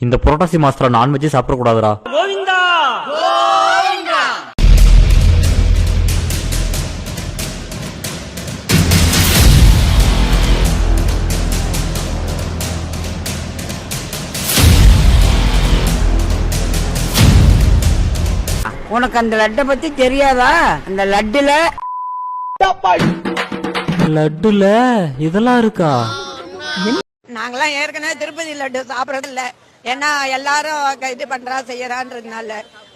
இந்த Purattasi master non veg சாப்பிடக்கூடாதுடா. உனக்கு அந்த லட்டை பத்தி தெரியாதா? அந்த லட்டுல லட்டுல? இதெல்லாம் இருக்கா? நாங்களாம் ஏற்கனவே திருப்பதி லட்டு சாப்பிடறது இல்ல ஏன்னா எல்லாரும் இது பண்றா செய்யறான்றதுனால.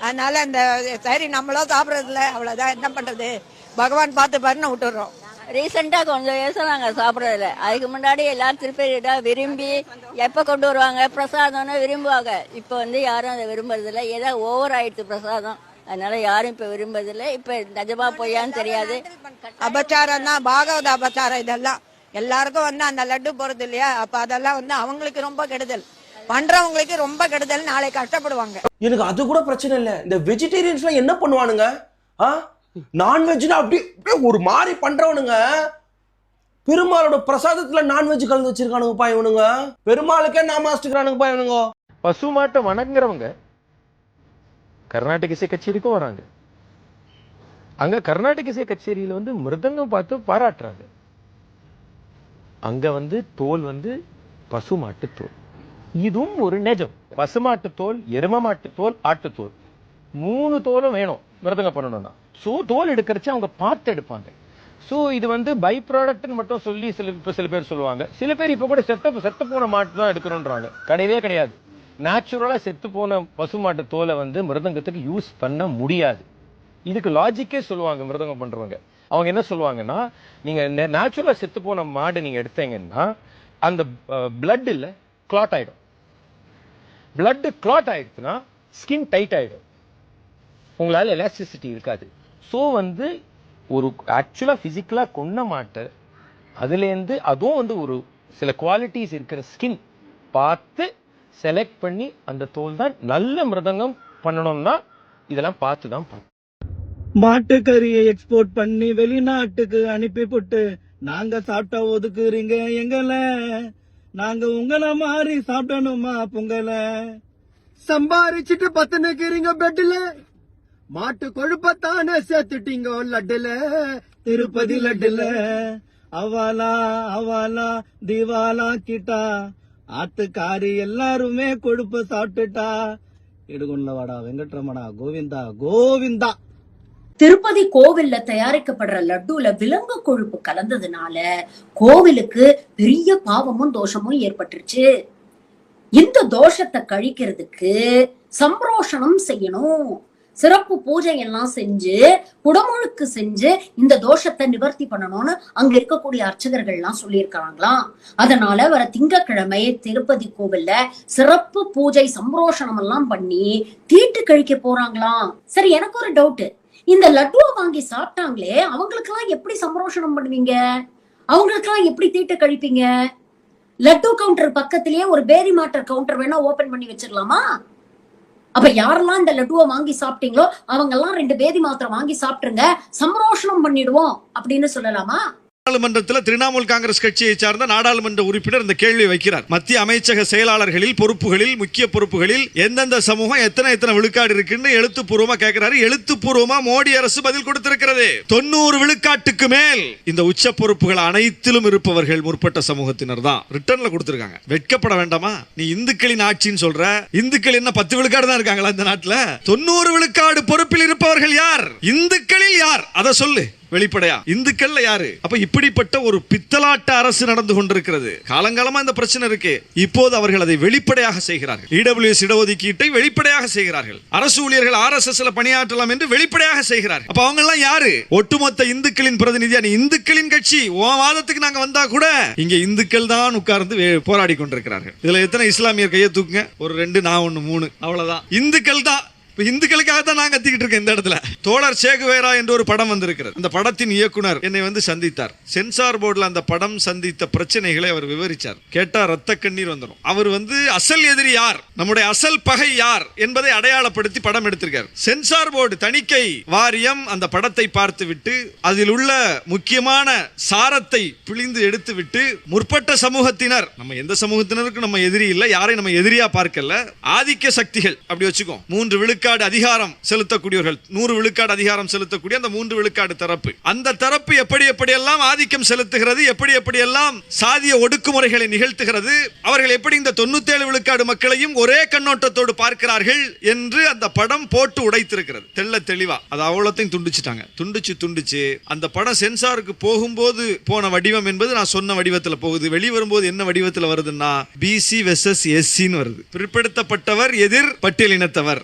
அதனால இந்த சரி நம்மளும் சாப்பிடறது இல்ல அவ்வளவுதான். என்ன பண்றது? பகவான் பார்த்து பாருன்னு விட்டுறோம். ரீசெண்டா கொஞ்சம் வருஷம் நாங்க சாப்பிடறதில்ல. அதுக்கு முன்னாடி எல்லாரும் திருப்பதியிட விரும்பி எப்ப கொண்டு வருவாங்க? பிரசாதம்னு விரும்புவாங்க. இப்ப வந்து யாரும் அதை விரும்புறது இல்ல ஏதோ ஓவர் ஆயிடுச்சு பிரசாதம். அதனால யாரும் இப்ப விரும்புறது இல்ல இப்ப நிஜமா பொய்யான்னு தெரியாது. அபச்சாரம் தான் பாகவத அபச்சாரம் இதெல்லாம். எல்லாருக்கும் வந்து அந்த லட்டு போறது இல்லையா? அப்ப அதெல்லாம் வந்து அவங்களுக்கு ரொம்ப கெடுதல். பண்றவங்களுக்கு ரொம்ப கெடுதல் நாளை கஷ்டப்படுவாங்க. எனக்கு அது கூட பிரச்சனை இல்லை. இந்த வெஜிடேரியன்ஸ்லாம் என்ன பண்ணுவானுங்க? ஆ? நான்வெஜ்னா அப்படி அப்படியே ஒரு மாதிரி பண்றவனுங்க. பெருமாளோட பிரசாதத்துல நான்வெஜ் கலந்து வச்சிருக்கானுங்கப்பா இவனுங்க. பெருமாளுக்கே நாமாஸ்டுக்கிறானுங்கப்பா இவனுங்க. பசுமாட்டை வணங்குறவங்க கர்நாடக இசை கச்சேரிக்கும் வராங்க. அங்க கர்நாடக இசை கச்சேரியில வந்து மிருதங்கம் பார்த்து பாராட்டுறாங்க. அங்க வந்து தோல் வந்து பசுமாட்டு தோல். இதுவும் ஒரு நெஜம். பசுமாட்டு தோல் எரும மாட்டு தோல் ஆட்டு தோல். மூணு தோலும் வேணும் மிருதங்கம் பண்ணணும்னா. ஸோ தோல் எடுக்கிறச்சு அவங்க பார்த்து எடுப்பாங்க. ஸோ இது வந்து பை ப்ராடக்ட்னு மட்டும் சொல்லி சில இப்போ சில பேர் சொல்லுவாங்க. சில பேர் இப்போ கூட செத்த செத்து போன மாட்டு தான் எடுக்கணுன்றாங்க கிடையவே கிடையாது. நேச்சுரலாக செத்து போன பசுமாட்டு தோலை வந்து மிருதங்கத்துக்கு யூஸ் பண்ண முடியாது. இதுக்கு லாஜிக்கே சொல்லுவாங்க மிருதங்கம் பண்ணுறவங்க அவங்க என்ன சொல்லுவாங்கன்னா நீங்கள் நேச்சுரலாக செத்து போன மாடு நீங்கள் எடுத்தீங்கன்னா அந்த பிளட் இல்ல கிளாட் ஆகிடும் பிளட் கிளாட் ஆயிடுச்சுன்னா ஸ்கின் டைட் ஆயிடும். உங்களால் எலாஸ்டிசிட்டி இருக்காது. ஸோ வந்து ஒரு ஆக்சுவலாக ஃபிசிக்கலாக கொன்ன மாட்டை அதுலேருந்து அதுவும் வந்து ஒரு சில குவாலிட்டிஸ் இருக்கிற ஸ்கின் பார்த்து செலக்ட் பண்ணி அந்த தோல் தான் நல்ல மிருதங்கம் பண்ணணும்னா இதெல்லாம் பார்த்து தான் மாட்டுக்கறியை எக்ஸ்போர்ட் பண்ணி வெளிநாட்டுக்கு அனுப்பி போட்டு நாங்க சாப்பிட்டா ஒதுக்குறீங்க எங்கள நாங்க உங்கள மாதிரி சாப்பிடணுமா பொங்கல? சம்பாரிச்சிட்டு பத்து நிக்கிறீங்க பெட்ல மாட்டு கொழுப்பத்தானே சேர்த்துட்டீங்க லட்டுல? திருப்பதி லட்டுல. அவாலா அவாலா திவாலா கிட்டா? ஆத்துக்காரி எல்லாருமே கொழுப்ப சாப்பிட்டுட்டா. இடுகுள்ளவாடா வெங்கட்ரமணா கோவிந்தா கோவிந்தா. திருப்பதி கோவில்ல தயாரிக்கப்படுற லட்டுல விலங்கு கொழுப்பு கலந்ததுனால கோவிலுக்கு பெரிய பாவமும் தோஷமும் ஏற்பட்டுருச்சு. இந்த தோஷத்தை கழிக்கிறதுக்கு சம்ரோஷனம் செய்யணும். சிறப்பு பூஜை எல்லாம் செஞ்சு குடமுழுக்கு செஞ்சு இந்த தோஷத்தை நிவர்த்தி பண்ணணும்னு அங்க இருக்கக்கூடிய அர்ச்சகர்கள் எல்லாம் சொல்லியிருக்காங்களாம் அதனால வர திங்கட்கிழமை திருப்பதி கோவில்ல சிறப்பு பூஜை சம்ரோஷனம் எல்லாம் பண்ணி தீட்டு கழிக்க போறாங்களாம். சரி எனக்கு ஒரு டவுட்டு இந்த லட்டுவை வாங்கி சாப்பிட்டாங்களே அவங்களுக்கெல்லாம் எப்படி சம்பரோஷணம் பண்ணுவீங்க? அவங்களுக்கெல்லாம் எப்படி தீட்டு கழிப்பீங்க? லட்டு கவுண்டர் பக்கத்திலேயே ஒரு பேரி மாட்டர் கவுண்டர் வேணா ஓபன் பண்ணி வச்சிடலாமா? அப்ப யாரெல்லாம் இந்த லட்டுவை வாங்கி சாப்பிட்டீங்களோ அவங்க எல்லாம் ரெண்டு பேதி மாத்திரம் வாங்கி சாப்பிட்டுருங்க சம்பரோஷணம் பண்ணிடுவோம் அப்படின்னு சொல்லலாமா? நாடாளுமன்றத்தில் திரிணாமுல் காங்கிரஸ் கட்சியை சார்ந்த நாடாளுமன்ற உறுப்பினர் இந்த கேள்வி வைக்கிறார். மத்திய அமைச்சக செயலாளர்களில் பொறுப்புகளில் முக்கிய பொறுப்புகளில் எந்தெந்த சமூகம் எத்தனை எத்தனை விழுக்காடு இருக்குன்னு எழுத்துப்பூர்வமா கேட்கிறாரு எழுத்துப்பூர்வமா மோடி அரசு பதில் கொடுத்திருக்கிறது. தொண்ணூறு விழுக்காட்டுக்கு மேல் இந்த உச்ச பொறுப்புகள் அனைத்திலும் இருப்பவர்கள் முற்பட்ட சமூகத்தினர் தான். ரிட்டர்ன்ல கொடுத்திருக்காங்க. வெட்கப்பட வேண்டாமா? நீ இந்துக்களின் ஆட்சின்னு சொல்ற. இந்துக்கள் என்ன பத்து விழுக்காடு தான் இருக்காங்களா இந்த நாட்டில்? தொண்ணூறு விழுக்காடு பொறுப்பில் இருப்பவர்கள் யார்? இந்துக்களில் யார்? அதை சொல்லு. வெளிப்படையா? இந்துக்கள்ல யாரு? அப்ப இப்படிப்பட்ட ஒரு பித்தலாட்ட அரசு நடந்து கொண்டிருக்கிறது. காலங்காலமா இந்த பிரச்சனை இருக்கு. இப்போது அவர்கள் அதை வெளிப்படையாக செய்கிறார்கள். இடபிள்யூஎஸ் இடஒதுக்கீட்டை வெளிப்படையாக செய்கிறார்கள். அரசு ஊழியர்கள் ஆர் எஸ் எஸ் பணியாற்றலாம் என்று வெளிப்படையாக செய்கிறார்கள். அப்ப அவங்க எல்லாம் யாரு? ஒட்டுமொத்த இந்துக்களின் பிரதிநிதியா? நீ இந்துக்களின் கட்சி. உன் வாதத்துக்கு நாங்க வந்தா கூட இங்க இந்துக்கள் தான் உட்கார்ந்து போராடி கொண்டிருக்கிறார்கள். இதுல எத்தனை இஸ்லாமியர் கையை தூக்குங்க? ஒரு ரெண்டு நான் ஒன்னு மூணு. அவ்வளவுதான். இந்துக்கள் தான். இப்போ இந்துக்களுக்காக தான் நான் கத்திக்கிட்டு இருக்கேன் இந்த இடத்துல. தோழர் சேகுவேரா என்ற ஒரு படம் வந்திருக்கிறது. அந்த படத்தின் இயக்குனர் என்னை வந்து சந்தித்தார். சென்சார் போர்டுல அந்த படம் சந்தித்த பிரச்சனைகளை அவர் விவரிச்சார். கேட்டா ரத்த கண்ணீர் வந்துடும் அவர் வந்து அசல் எதிரி யார்? நம்முடைய அசல் பகை யார்? என்பதை அடையாளப்படுத்தி படம் எடுத்திருக்கார். சென்சார் போர்டு தணிக்கை வாரியம் அந்த படத்தை பார்த்துவிட்டு அதில் உள்ள முக்கியமான சாரத்தை பிழிந்து எடுத்துவிட்டு முற்பட்ட சமூகத்தினர் நம்ம எந்த சமூகத்தினருக்கும் நம்ம எதிரி இல்லை யாரையும் நம்ம எதிரியா பார்க்கல ஆதிக்க சக்திகள் அப்படி வச்சுக்கோ மூன்று விழுக்காடு அதிகாரம் செலுத்தக்கூடியவர்கள் நூறு விழுக்காடு அதிகாரம் செலுத்தக்கூடிய அந்த மூன்று விழுக்காடு தரப்பு. அந்த தரப்பு எப்படி எப்படியெல்லாம் ஆதிக்கம் செலுத்துகிறது எப்படி எப்படியெல்லாம் சாதிய ஒடுக்குமுறைகளை நிகழ்த்துகிறது அவர்கள் எப்படி இந்த தொண்ணூத்தேழு விழுக்காடு மக்களையும் ஒரே கண்ணோட்டத்தோடு பார்க்கிறார்கள் என்று அந்த படம் போட்டு உடைத்திருக்கிறது. தெள்ள தெளிவா. அது அவ்வளோத்தையும் துண்டிச்சிட்டாங்க. துண்டிச்சு துண்டிச்சு அந்த படம் சென்சாருக்கு போகும்போது போன வடிவம் என்பது நான் சொன்ன வடிவத்தில் போகுது. வெளிவரும்போது என்ன வடிவத்தில் வருதுன்னா பிசி வெர்சஸ் எஸ்சின்னு வருது. பிற்படுத்தப்பட்டவர் எதிர் பட்டியலினத்தவர்.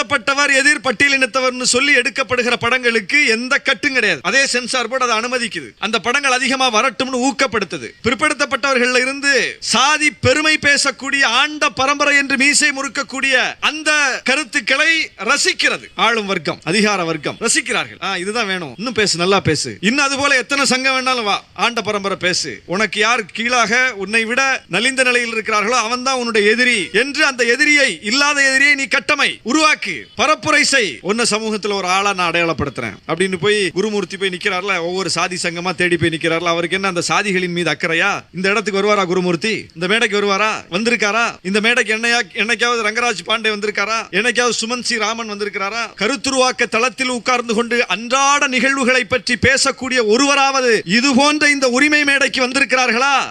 தாழ்த்தப்பட்டவர் எதிர் பட்டியலினத்தவர்னு சொல்லி எடுக்கப்படுகிற படங்களுக்கு எந்த கட்டும் கிடையாது. அதே சென்சார் போர்டு அதை அனுமதிக்குது. அந்த படங்கள் அதிகமா வரட்டும்னு ஊக்கப்படுத்துது. பிற்படுத்தப்பட்டவர்கள் இருந்து சாதி பெருமை பேசக்கூடிய ஆண்ட பரம்பரை என்று மீசை முறுக்கக்கூடிய அந்த கருத்துக்களை ரசிக்கிறது. ஆளும் வர்க்கம் அதிகார வர்க்கம் ரசிக்கிறார்கள். இதுதான் வேணும். இன்னும் பேசு நல்லா பேசு. இன்னும் அது போல எத்தனை சங்கம் வேணாலும் வா. ஆண்ட பரம்பரை பேசு. உனக்கு யார் கீழாக உன்னை விட நலிந்த நிலையில் இருக்கிறார்களோ அவன் தான் உன்னுடைய எதிரி என்று அந்த எதிரியை இல்லாத எதிரியை நீ கட்டமை உருவாக்கு. பரப்புரை செய். உன்ன சமூகத்துல ஒரு ஆளா நான் அடையாளப்படுத்துறேன். அப்படின்னு போய் குருமூர்த்தி போய் நிக்கிறார்ல ஒவ்வொரு சாதி சங்கமா தேடி போய் நிக்கிறார்ல அவருக்கு என்ன அந்த சாதிகளின் மீது அக்கறையா? இந்த இடத்துக்கு வருவாரா குருமூர்த்தி? இந்த மேடைக்கு வருவாரா? வந்திருக்காரா? இந்த மேடைக்கு என்னையா என்னைக்காவது ரங்கராஜ் பாண்டே வந்திருக்காரா? என்னைக்காவது சுமன் சி ராமன் வந்திருக்கிறாரா? கருத்துருவாக்க தளத்தில் உட்கார்ந்து கொண்டு அன்றாட நிகழ்வுகளை பற்றி பேசக்கூடிய ஒருவராவது இது போன்ற இந்த உரிமை மேடைக்கு வந்திருக்கிறார்களா?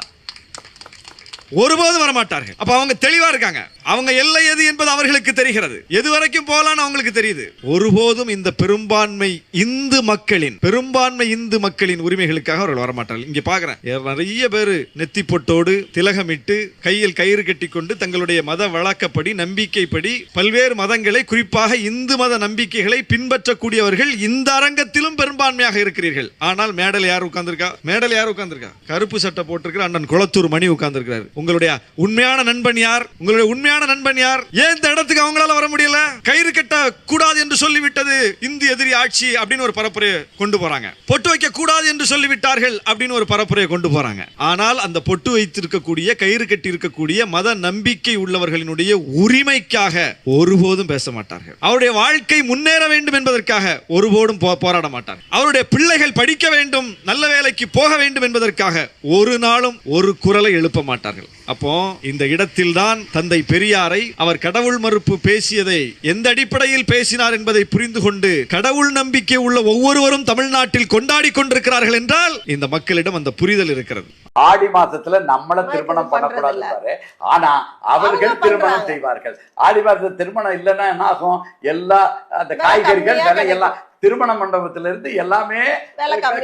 ஒருபோதும் வரமாட்டார்கள். அப்ப அவங்க தெளிவா இருக்காங்க. அவங்க எல்லை எது என்பது அவர்களுக்கு தெரிகிறது. எது வரைக்கும் போகலான்னு அவங்களுக்கு தெரியுது. ஒருபோதும் இந்த பெரும்பான்மை இந்து மக்களின் பெரும்பான்மை இந்து மக்களின் உரிமைகளுக்காக அவர்கள் வரமாட்டார்கள். இங்க பாக்குறேன் நிறைய பேர் நெத்தி பொட்டோடு திலகமிட்டு கையில் கயிறு கட்டிக்கொண்டு தங்களுடைய மத வழக்கப்படி நம்பிக்கைப்படி பல்வேறு மதங்களை குறிப்பாக இந்து மத நம்பிக்கைகளை பின்பற்றக்கூடியவர்கள் இந்த அரங்கத்திலும் பெரும்பான்மையாக இருக்கிறீர்கள். ஆனால் மேடல் யார் உட்கார்ந்துருக்கா? மேடல் யார் உட்கார்ந்துருக்கா? கருப்பு சட்டை போட்டிருக்கிற அண்ணன் குளத்தூர் மணி உட்கார்ந்துருக்கிறார். உங்களுடைய உண்மையான நண்பன் யார்? உங்களுடைய உண்மை உண்மையான நண்பன் யார்? ஏன் இந்த இடத்துக்கு அவங்களால வர முடியல? கயிறு கட்ட கூடாது என்று சொல்லிவிட்டது இந்து எதிரி ஆட்சி அப்படின்னு ஒரு பரப்புரையை கொண்டு போறாங்க. பொட்டு வைக்க கூடாது என்று சொல்லிவிட்டார்கள் அப்படின்னு ஒரு பரப்புரையை கொண்டு போறாங்க. ஆனால் அந்த பொட்டு வைத்திருக்கக்கூடிய கயிறு கட்டி இருக்கக்கூடிய மத நம்பிக்கை உள்ளவர்களினுடைய உரிமைக்காக ஒருபோதும் பேச மாட்டார்கள். அவருடைய வாழ்க்கை முன்னேற வேண்டும் என்பதற்காக ஒருபோதும் போ- போராட மாட்டார்கள். அவருடைய பிள்ளைகள் படிக்க வேண்டும் நல்ல வேலைக்கு போக வேண்டும் என்பதற்காக ஒரு நாளும் ஒரு குரலை எழுப்ப மாட்டார்கள். அப்போ இந்த இடத்தில்தான் தந்தை பெரியாரை அவர் கடவுள் மறுப்பு பேசியதை எந்த அடிப்படையில் பேசினார் என்பதை புரிந்து கொண்டு கடவுள் நம்பிக்கை உள்ள ஒவ்வொருவரும் தமிழ்நாட்டில் கொண்டாடி கொண்டிருக்கிறார்கள் என்றால் இந்த மக்களிடம் அந்த புரிதல் இருக்கிறது. ஆடி மாசத்துல நம்மள திருமணம் பண்ணக்கூடாது ஆனா அவர்கள் திருமணம். செய்வார்கள். ஆடி மாசத்துல திருமணம் இல்லைன்னா என்ன ஆகும்? எல்லா அந்த காய்கறிகள் எல்லாம் திருமண மண்டபத்துல இருந்து எல்லாமே.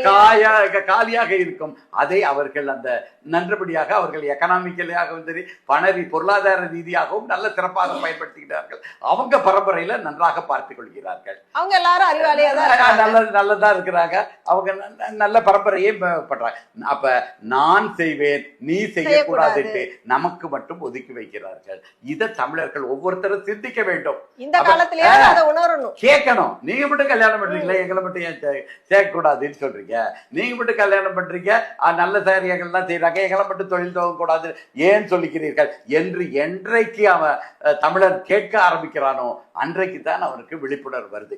காயா காலியாக இருக்கும். அதை அவர்கள் அந்த நன்றபடியாக அவர்கள் எக்கனாமிக்கலியாகவும் சரி பணரி பொருளாதார ரீதியாகவும் நல்ல சிறப்பாக பயன்படுத்துகிறார்கள் அவங்க பரம்பரையில நன்றாக பார்த்துக் கொள்கிறார்கள். அவங்க எல்லாரும் அறிவாளியா. நல்ல நல்லதா இருக்கிறாங்க. அவங்க நல்ல- பரம்பரையே பண்றாங்க. அப்ப நான் செய்வேன் நீ செய்யக்கூடாது செய்யக்கூடாது. நமக்கு மட்டும் ஒதுக்கி வைக்கிறார்கள். இதை தமிழர்கள் ஒவ்வொருத்தரும் சிந்திக்க வேண்டும். இந்த காலத்திலேயே ஆஹ், அதை உணரணும். கேட்கணும். நீங்க மட்டும் கல்யாணம் பண்றீங்களா? எங்களை மட்டும் ஏன் சேர்க்கக்கூடாதுன்னு சொல்றீங்க? நீங்க மட்டும் கல்யாணம் பண்றீங்க? நல்ல நல்ல காரியங்கள்லாம் செய்யறாங்க எங்களை மட்டும் தொழில் துவங்க ஏன் சொல்லிக்கிறீர்கள்? என்று என்றைக்கு அவன் தமிழர் தமிழன் கேட்க ஆரம்பிக்கிறானோ அன்றைக்கு தான் அவனுக்கு விழிப்புணர்வு வருது.